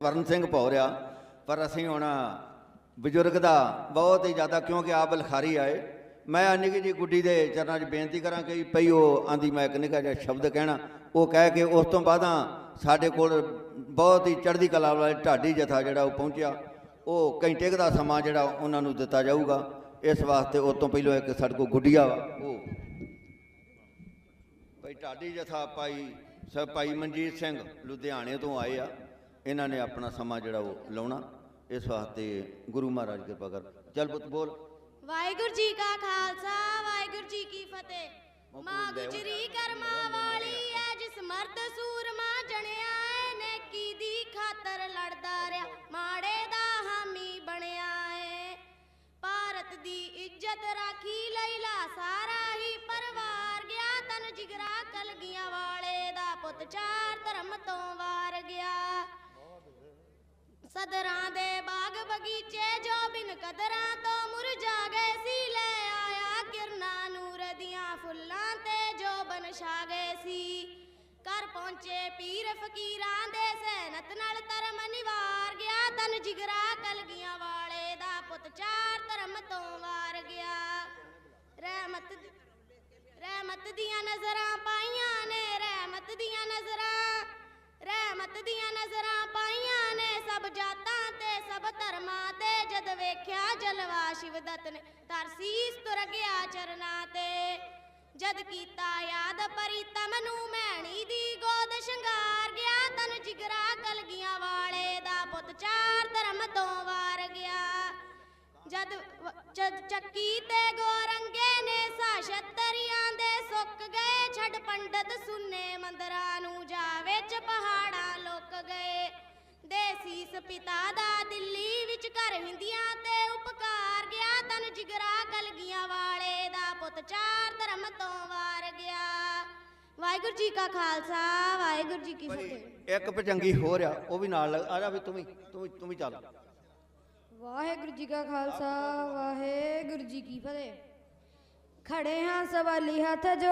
ਵਰਨ ਸਿੰਘ ਭੌਰਿਆ ਪਰ ਅਸੀਂ ਹੁਣ ਬਜ਼ੁਰਗ ਦਾ ਬਹੁਤ ਹੀ ਜ਼ਿਆਦਾ, ਕਿਉਂਕਿ ਆਪ ਲਖਾਰੀ ਆਏ। ਮੈਂ ਨਿੱਕੀ ਜੀ ਗੁੱਡੀ ਦੇ ਚਰਨਾਂ 'ਚ ਬੇਨਤੀ ਕਰਾਂ ਕਿ ਪਈ ਉਹ ਆਂਦੀ ਮੈਂ ਇੱਕ ਨਿੱਕਾ ਜਿਹਾ ਸ਼ਬਦ ਕਹਿਣਾ, ਉਹ ਕਹਿ ਕੇ ਉਸ ਤੋਂ ਬਾਅਦਾਂ ਸਾਡੇ ਕੋਲ ਬਹੁਤ ਹੀ ਚੜ੍ਹਦੀ ਕਲਾ ਵਾਲੇ ਢਾਡੀ ਜਥਾ ਜਿਹੜਾ ਉਹ ਪਹੁੰਚਿਆ। ਉਹ ਘੰਟੇ ਕੁ ਦਾ ਸਮਾਂ ਜਿਹੜਾ ਉਹਨਾਂ ਨੂੰ ਦਿੱਤਾ ਜਾਊਗਾ। ਇਸ ਵਾਸਤੇ ਉਸ ਤੋਂ ਪਹਿਲਾਂ ਇੱਕ ਸਾਡੇ ਕੋਲ ਗੁੱਡੀਆ ਵਾ ਉਹ ਭਾਈ ਢਾਡੀ ਜਥਾ ਭਾਈ ਸਭ ਭਾਈ ਮਨਜੀਤ ਸਿੰਘ ਲੁਧਿਆਣੇ ਤੋਂ ਆਏ ਆ। ਇਹਨਾਂ ਨੇ ਆਪਣਾ ਸਮਾਂ ਜਿਹੜਾ ਉਹ ਲਾਉਣਾ। ਇਸ ਵਾਸਤੇ ਗੁਰੂ ਮਹਾਰਾਜ ਕਿਰਪਾ ਕਰ। ਚੱਲ ਪੁੱਤ ਬੋਲ। ਵਾਹਿਗੁਰੂ ਜੀ ਕਾ ਖਾਲਸਾ ਵਾਹਿਗੁਰੂ ਜੀ ਕੀ ਫਤਿਹ। ਮਾਂ ਗੁਜਰੀ ਕਰਮਾਂ ਵਾਲੀ ਐ ਜਿਸ ਮਰਦ ਸੂਰਮਾ ਜਣਿਆ ਏ ਨੇਕੀ ਦੀ ਖਾਤਰ ਲੜਦਾ ਰਿਆ ਮਾੜੇ ਦਾ ਹਾਮੀ ਬਣਿਆ ਏ। ਭਾਰਤ ਦੀ ਇੱਜ਼ਤ ਰਾਖੀ ਲਈਲਾ ਸਾਰਾ ਹੀ ਪਰਿਵਾਰ ਗਿਆ। ਤਨ ਜਿਗਰਾ ਕਲਗੀਆਂ ਵਾਲੇ ਦਾ ਪੁੱਤ ਚਾਰ ਧਰਮ ਤੋਂ ਵਾਰ ਗਿਆ। ਕਦਰਾਂ ਤੋਂ ਮੁਰਝਾ ਗਏ ਸੀ, ਲੈ ਆਇਆ ਕਿਰਨਾਂ ਨੂਰ ਦੀਆਂ ਫੁੱਲਾਂ ਤੇ ਜੋ ਬਨ ਛਾ ਗਏ ਸੀ। ਘਰ ਪਹੁੰਚੇ ਪੀਰ ਫਕੀਰਾਂ ਦੇ ਸਹਿਨਤ ਨਾਲ ਧਰਮ ਨਿਵਾਰ ਗਿਆ ਤਨ ਜਿਗਰਾ ਕਲਗੀਆਂ ਵਾਲੇ ਦਾ ਪੁੱਤ ਚਾਰ ਧਰਮ ਤੋਂ ਵਾਰ ਗਿਆ। ਰਹਿਮਤ ਰਹਿਮਤ ਦੀਆਂ ਨਜ਼ਰਾਂ ਪਾਈਆਂ ਨੇ ਰਹਿਮਤ ਦੀਆਂ ਨਜ਼ਰਾਂ ਰਹਿਮਤ ਦੀਆਂ ਨਜ਼ਰਾਂ ਪਾਈਆਂ ਨੇ ਸਭ ਜਾਤਾਂ ਤੇ ਸਭ ਤੇ ਜਦ ਵੇਖਿਆ ਜਲਵਾ ਸ਼ਿਵਦਤ ਨੇ ਤਰਸੀਸ ਤੁਰ ਗਿਆ ਚਰਨਾਂ ਤੇ। ਜਦ ਕੀਤਾ ਯਾਦ ਪ੍ਰੀਤਮ ਨੂੰ ਮੈਣੀ ਦੀ ਗੋਦ ਸ਼ਿੰਗਾਰ ਗਿਆ, ਤਨ ਜਿਗਰਾ ਕਲਗੀਆਂ ਵਾਲੇ ਦਾ ਪੁੱਤ ਚਾਰ ਧਰਮ ਤੋਂ ਵਾਰ ਗਿਆ। ਜਦ ਜਦ ਚੱਕੀ ਤੇ ਗੋਰੰਗੇ ਨੇ ਸਾਸ਼ਤਰੀਆਂ ਦੇ ਸੁੱਕ ਗਏ, ਛੱਡ ਪੰਡਤ ਸੁਨੇ ਮੰਦਰਾਂ ਨੂੰ ਜਾ ਵਿੱਚ ਪਹਾੜਾਂ ਲੁੱਕ ਗਏ। ਦੇਸੀਸ ਪਿਤਾ ਦਾ ਦਿੱਲੀ ਵਾਹਿਗੁਰੂ ਜੀ ਕਾ ਖਾਲਸਾ ਵਾਹਿਗੁਰੂ ਜੀ ਕੀ ਫਤਿਹ। ਇੱਕ ਪਚੰਗੀ ਹੋ ਰਿਹਾ ਉਹ ਵੀ ਨਾਲ ਆ ਜਾ ਵੀ ਤੂੰ ਵੀ ਤੂੰ ਵੀ ਤੂੰ ਵੀ ਚੱਲ। ਵਾਹਿਗੁਰੂ ਜੀ ਕਾ ਖਾਲਸਾ ਵਾਹਿਗੁਰੂ ਜੀ ਕੀ ਫਤਿਹ। ਖੜੇ ਹਾਂ ਸਵਾਲੀ ਹੱਥ ਜੋ